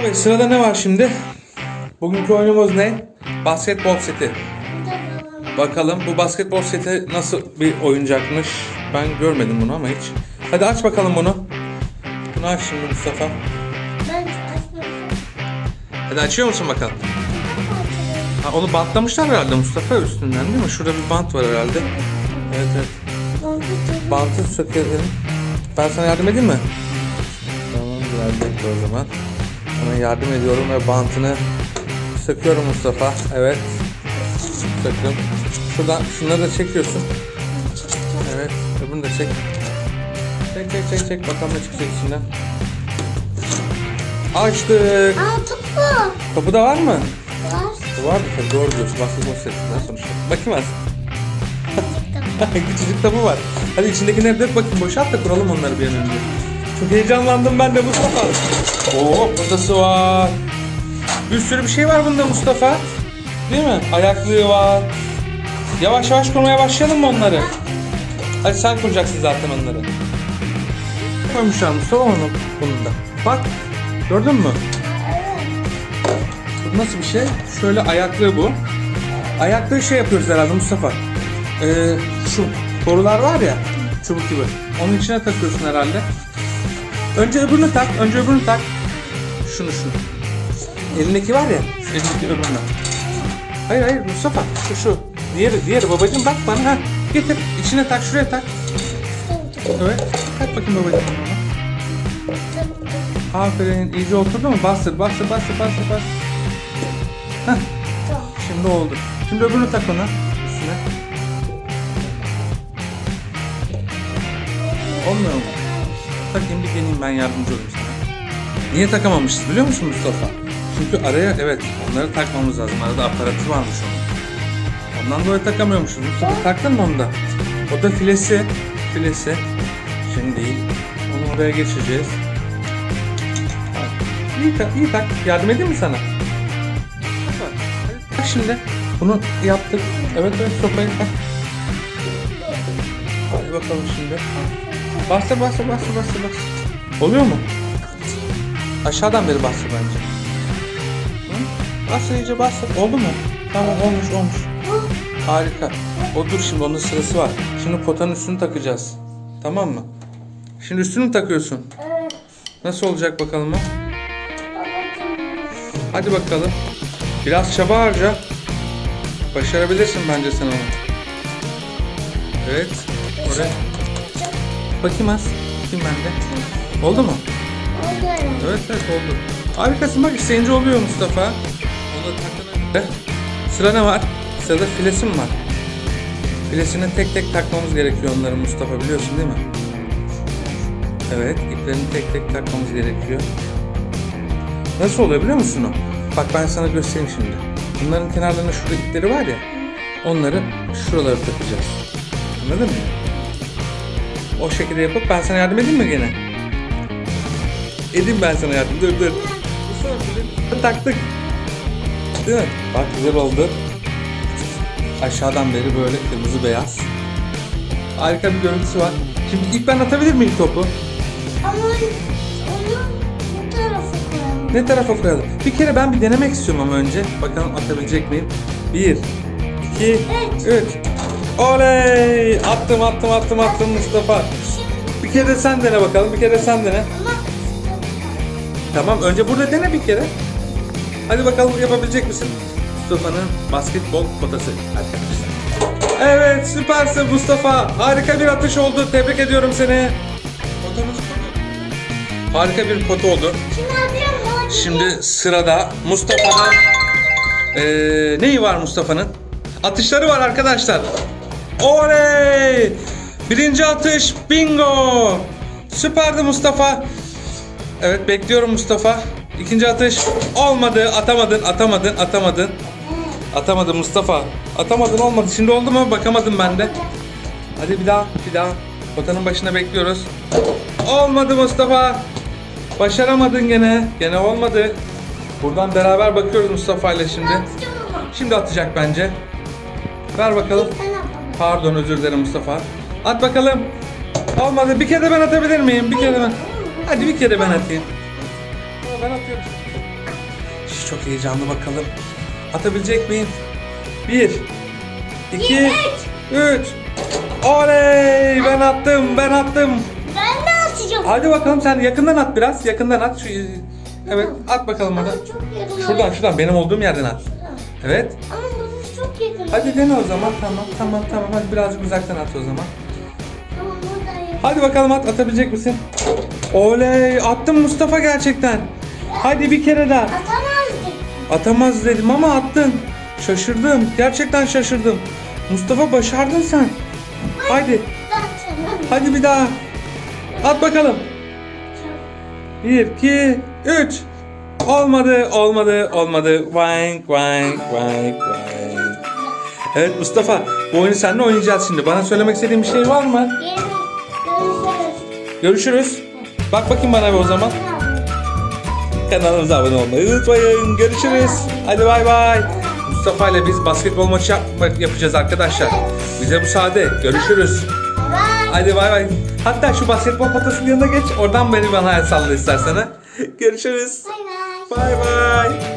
Evet sırada ne var şimdi? Bugünkü oyunumuz ne? Basketbol seti. Bakalım bu basketbol seti nasıl bir oyuncakmış? Ben görmedim bunu ama hiç. Hadi aç bakalım bunu. Bunu aç şimdi Mustafa. Ben açmadım. Hadi açıyor musun bakalım? Ha, onu bantlamışlar herhalde Mustafa üstünden değil mi? Şurada bir bant var herhalde. Evet evet. Bantı sökelim. Ben sana yardım edeyim mi? Tamam biraz bekle o zaman. Hemen yardım ediyorum ve bantını söküyorum Mustafa. Evet. Söktüm. Şuradan şunları da çekiyorsun. Evet. Öbürünü de çek. Çek çek çek çek. Bakalım ne çıkacak içinden. Açtık. Aa topu. Topu da var mı? Var. Var mı? Tabii doğru diyorsun. Basketbol setinden sonuçta. Bakayım az. Küçücük tabu var. Hadi içindekileri dök bakayım boşalt da kuralım onları bir an önce. Çok heyecanlandım ben de Mustafa. Oo su var. Bir sürü bir şey var bunda Mustafa. Değil mi? Ayaklığı var. Yavaş yavaş kurmaya başlayalım mı onları? Hadi sen kuracaksın zaten onları. Koymuşlar Mustafa onu bunun da. Bak gördün mü? Bu nasıl bir şey? Şöyle ayaklığı bu. Ayaklığı şey yapıyoruz herhalde Mustafa. Ee, şu borular var ya çubuk gibi. Onun içine takıyorsun herhalde. Önce öbürünü tak. Önce öbürünü tak. Şunu şunu. Elindeki var ya. Elindeki öbürünü. Hayır hayır Mustafa. Şu şu. Diğeri diğeri babacığım bak bana. Ha. Getir. İçine tak. Şuraya tak. Evet. Tak bakayım babacığım onu. Aferin. iyice oturdu mu? Bastır bastır bastır bastır bastır. Heh. Şimdi oldu. Şimdi öbürünü tak ona. Üstüne. Olmuyor mu? Takayım bir deneyeyim ben yardımcı olayım sana. Niye takamamışız biliyor musun Mustafa? Çünkü araya evet onları takmamız lazım. Arada aparatı varmış onun. Ondan dolayı takamıyormuşuz. Mustafa taktın mı onu da? O da filesi. Filesi. Şimdi değil. Onu oraya geçireceğiz. Bak, İyi tak, iyi tak. Yardım edeyim mi sana? Bak şimdi. Bunu yaptık. Evet evet sopayı tak. Hadi bakalım şimdi. Bastır bastır bastır bastır bastır. Oluyor mu? Aşağıdan beri bastır bence. Hı? Bastır iyice bastır. Oldu mu? Tamam olmuş olmuş. Harika. O dur şimdi onun sırası var. Şimdi potanın üstünü takacağız. Tamam mı? Şimdi üstünü takıyorsun. Evet. Nasıl olacak bakalım? Babacığım. Hadi bakalım. Biraz çaba harca. Başarabilirsin bence sen onu. Evet. Oraya. Bakayım az. Bakayım ben de. Oldu mu? Oldu herhalde. Evet evet oldu. Harikasın bak isteyince oluyor Mustafa. Onu takana Sıra ne var? Sırada filesim var. Filesini tek tek takmamız gerekiyor onların Mustafa biliyorsun değil mi? Evet iplerini tek tek takmamız gerekiyor. Nasıl oluyor biliyor musun o? Bak ben sana göstereyim şimdi. Bunların kenarlarında şurada ipleri var ya. Onları şuralara takacağız. Anladın mı? O şekilde yapıp ben sana yardım edeyim mi gene? Edeyim ben sana yardım. Dur dur. Taktık. Değil mi? Bak güzel oldu. Aşağıdan beri böyle kırmızı beyaz. Harika bir görüntüsü var. Şimdi ilk ben atabilir miyim topu? Ama onu bu tarafa koyalım. Ne tarafa koyalım? Bir kere ben bir denemek istiyorum ama önce. Bakalım atabilecek miyim? Bir, iki, üç. Oley! Attım attım attım attım Mustafa. Bir kere de sen dene bakalım. Bir kere sen dene. Ama Tamam önce burada dene bir kere. Hadi bakalım yapabilecek misin? Mustafa'nın basketbol potası arkadaşlar. Evet süpersin Mustafa. Harika bir atış oldu. Tebrik ediyorum seni. Harika bir pot oldu. şimdi sırada Mustafa'nın eee neyi var Mustafa'nın? Atışları var arkadaşlar. Oley! Birinci atış bingo! Süperdi Mustafa. Evet bekliyorum Mustafa. İkinci atış olmadı. Atamadın, atamadın, atamadın. Atamadın Mustafa. Atamadın olmadı. Şimdi oldu mu? Bakamadım ben de. Hadi bir daha, bir daha. Potanın başına bekliyoruz. Olmadı Mustafa. Başaramadın gene. Gene olmadı. Buradan beraber bakıyoruz Mustafa ile şimdi. Şimdi atacak bence. Ver bakalım. Pardon özür dilerim Mustafa. At bakalım. Olmadı. Bir kere ben atabilir miyim? Bir kere ben. Hadi bir kere ben atayım. Ben atıyorum. çok heyecanlı bakalım. Atabilecek miyim? Bir, iki, üç. Oley! Ben attım, ben attım. Ben de atacağım. Hadi bakalım sen yakından at biraz. Yakından at. Şu, evet at bakalım orada. Şuradan şuradan benim olduğum yerden at. Evet. Ama burası çok yakın. Hadi dene o zaman. Tamam tamam tamam. Hadi birazcık uzaktan at o zaman. Tamam buradayım. Hadi bakalım at. Atabilecek misin? Oley! Attın Mustafa gerçekten. Hadi bir kere daha. Atamazdık. Atamaz dedim ama attın. Şaşırdım. Gerçekten şaşırdım. Mustafa başardın sen. Hadi. Hadi bir daha. At bakalım. Bir, iki, üç. Olmadı, olmadı, olmadı. Wank, wank, wank, wank. Evet Mustafa, bu oyunu seninle oynayacağız şimdi. Bana söylemek istediğin bir şey var mı? Görüşürüz. Görüşürüz. Bak bakayım bana bir o zaman. Kanalımıza abone olmayı unutmayın. Görüşürüz. Hadi bay bay. Mustafa ile biz basketbol maçı yap- yapacağız arkadaşlar. Bize müsaade. Görüşürüz. Hadi bay bay. Hatta şu basketbol potasının yanına geç. Oradan beni bana el salla istersen ha. Görüşürüz. Bay bay.